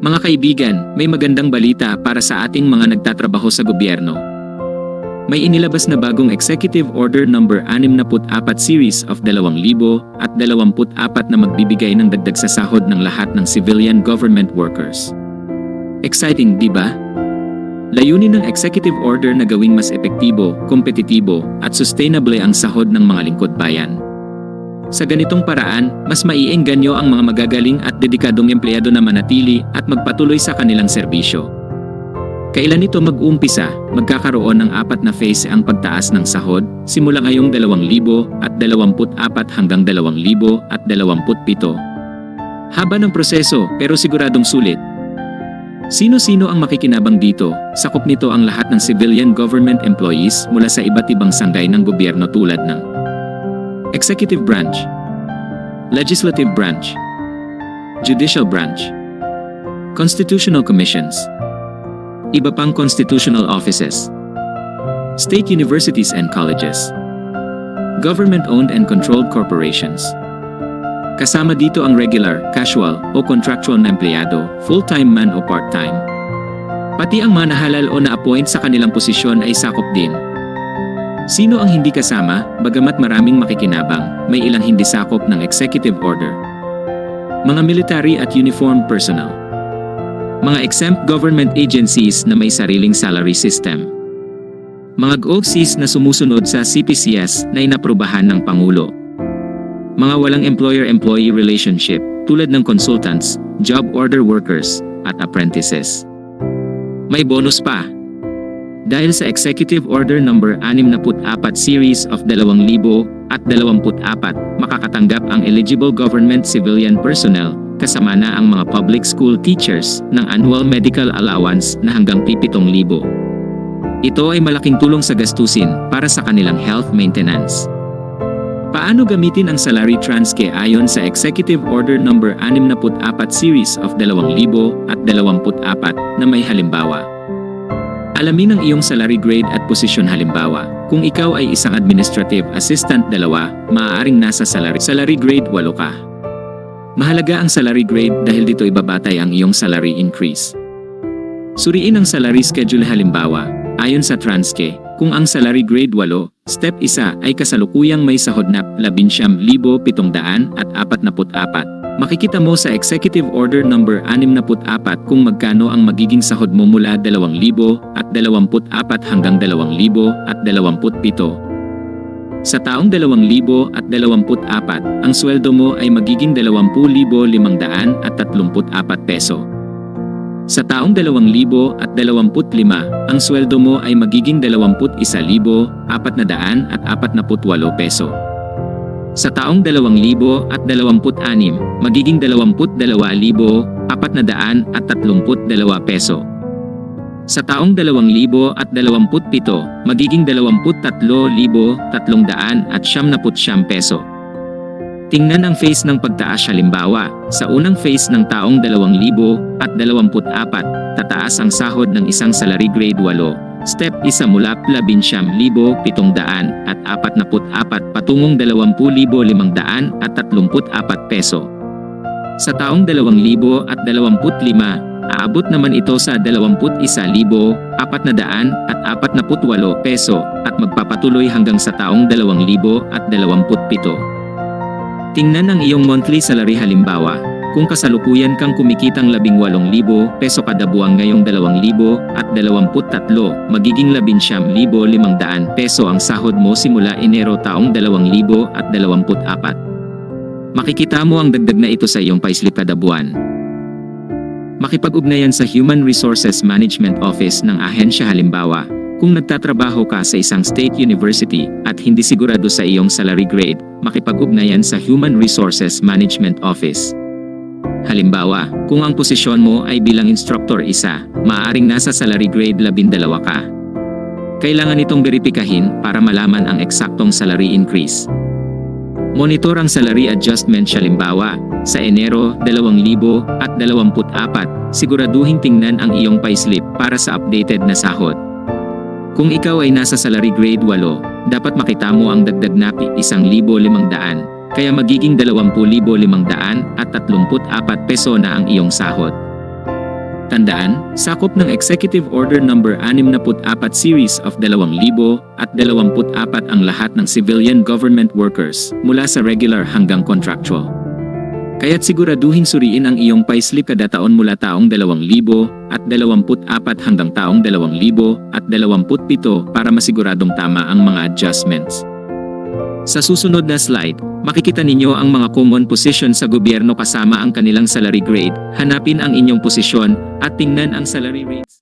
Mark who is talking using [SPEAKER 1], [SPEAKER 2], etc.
[SPEAKER 1] Mga kaibigan, may magandang balita para sa ating mga nagtatrabaho sa gobyerno. May inilabas na bagong Executive Order number 64 series of 2000 at 24 na magbibigay ng dagdag sa sahod ng lahat ng civilian government workers. Exciting, di ba? Layunin ng executive order na gawing mas epektibo, kompetitibo, at sustainable ang sahod ng mga lingkod bayan. Sa ganitong paraan, mas maiengganyo ang mga magagaling at dedikadong empleyado na manatili at magpatuloy sa kanilang serbisyo. Kailan ito mag-uumpisa, magkakaroon ng apat na phase ang pagtaas ng sahod, simula ngayong 2000 at 24 hanggang 2000 at 27. Haba ng proseso pero siguradong sulit. Sino-sino ang makikinabang dito? Sakop nito ang lahat ng civilian government employees mula sa iba't ibang sanggay ng gobyerno tulad ng Executive Branch. Legislative Branch. Judicial Branch. Constitutional Commissions. Iba pang constitutional offices. State universities and colleges. Government-owned and controlled corporations. Kasama dito ang regular, casual, o contractual na empleyado, full-time man o part-time. Pati ang mga nahalal o na-appoint sa kanilang posisyon ay sakop din. Sino ang hindi kasama, bagamat maraming makikinabang, may ilang hindi sakop ng executive order? Mga military at uniformed personnel. Mga exempt government agencies na may sariling salary system. Mga GOCs na sumusunod sa CPCS na inaprubahan ng Pangulo. Mga walang employer-employee relationship tulad ng consultants, job order workers, at apprentices. May bonus pa, dahil sa Executive Order Number 64 Series of 2000 at 24, makakatanggap ang eligible government civilian personnel kasama na ang mga public school teachers ng annual medical allowance na hanggang 7,000. Ito ay malaking tulong sa gastusin para sa kanilang health maintenance. Paano gamitin ang salary transke ayon sa Executive Order Number 64 Series of 2000 at 24 na may halimbawa? Alamin ang iyong salary grade at posisyon halimbawa. Kung ikaw ay isang administrative assistant dalawa, maaaring nasa salary, salary grade 8 ka. Mahalaga ang salary grade dahil dito ibabatay ang iyong salary increase. Suriin ang salary schedule halimbawa. Ayon sa Transke, kung ang salary grade 8, step 1 ay kasalukuyang may sahod na 11,744, makikita mo sa Executive Order Number 64 kung magkano ang magiging sahod mo mula 2,000 at 24 hanggang 2,000 at 27. Sa taong 2000 at 24, ang sweldo mo ay magiging 20,534 peso. Sa taong 2000 at 25, ang sweldo mo ay magiging 21,448 peso. Sa taong 2000 at 26, magiging 22,432 peso. Sa taong 2000 at 27, magiging 23,379 peso. Tingnan ang phase ng pagtaas halimbawa, sa unang phase ng taong 2000 at 24, tataas ang sahod ng isang salary grade 8. Step 1 mula 11,700 at 44 patungong 20,500 at 34 peso. Sa taong 2000 at 25, aabot naman ito sa 21,448 at 48 peso at magpapatuloy hanggang sa taong 2027. Tingnan ang iyong monthly salary halimbawa, kung kasalukuyan kang kumikitang 18,000 peso kada buwan ngayong 2,000 at 23, magiging 19,500 peso ang sahod mo simula Enero taong 2000 at 24. Makikita mo ang dagdag na ito sa iyong payslip kada buwan. Makipag-ugnayan sa Human Resources Management Office ng ahensya halimbawa, kung nagtatrabaho ka sa isang state university at hindi sigurado sa iyong salary grade, makipag-ugnayan sa Human Resources Management Office. Halimbawa, kung ang posisyon mo ay bilang instructor isa, maaaring nasa salary grade 12 ka. Kailangan itong beripikahin para malaman ang eksaktong salary increase. Monitor ang salary adjustment halimbawa, sa Enero 2024, siguraduhin tingnan ang iyong payslip para sa updated na sahod. Kung ikaw ay nasa salary grade 8, dapat makita mo ang dagdag na 1,500, kaya magiging 20,500 at 34 peso na ang iyong sahod. Tandaan, sakop ng Executive Order Number 64 Series of 2024 ang lahat ng civilian government workers, mula sa regular hanggang contractual. Kaya't siguraduhin suriin ang iyong payslip kada taon mula taong 2024 hanggang taong 2027 para masiguradong tama ang mga adjustments. Sa susunod na slide, makikita ninyo ang mga common position sa gobyerno kasama ang kanilang salary grade. Hanapin ang inyong posisyon at tingnan ang salary rates.